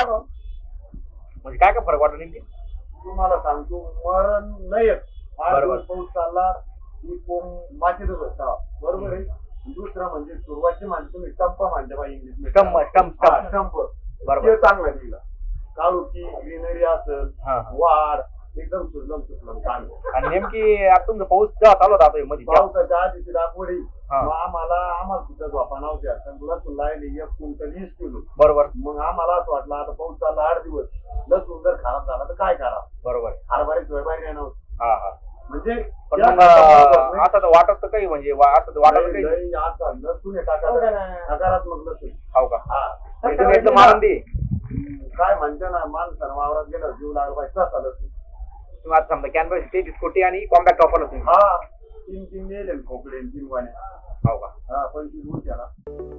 हो. म्हणजे काय काय फरक वाटला नेमकी? तुम्हाला सांगतो मरण नाही येत. दिवस पाऊस चालला की बरोबर आहे. दुसरं म्हणजे सुरुवातची माणसं तुम्ही टंप मानते पाहिजे इंग्लिश स्टंप स्टंप स्टंप. टंप बरोबर. ते चांगला दिला काळुकी ग्रीनरी असेल हा. वाढ एकदम सुजलम सुजलम चांगलं. आणि नेमकी आता तुमचा पाऊस जेव्हा चालू होता आता हे मध्ये तेव्हा- आधीची लागवडी मग आम्हाला आम्हाला सुद्धा झोपा नव्हत्या. कारण लसूण लायली एक क्विंटल वीस किलो. बरोबर. मग आम्हाला असं वाटलं आता पाऊस चालला आठ दिवस. लसूण जर खराब झाला तर काय करा बरोबर. हरभरे सोयबारी नव्हतं हा हा. म्हणजे पण मग आता तर वाटत तर काही म्हणजे वा- आता तर वाटत काही लई आता लसूण आहे टाका नकारात्मक लसूण. हो का? हा. आनंदी काय म्हणते ना माणसानं वावरात गेलं जीव लागला पाहिजे तसा लसूण. तुम्ही आता समजा कॅनव्हस तेहतीस कोटी आणि कॉम्पॅक्ट वापरलं तुम्ही. हा. จริงเนี่ยเ好看啊อ去ของ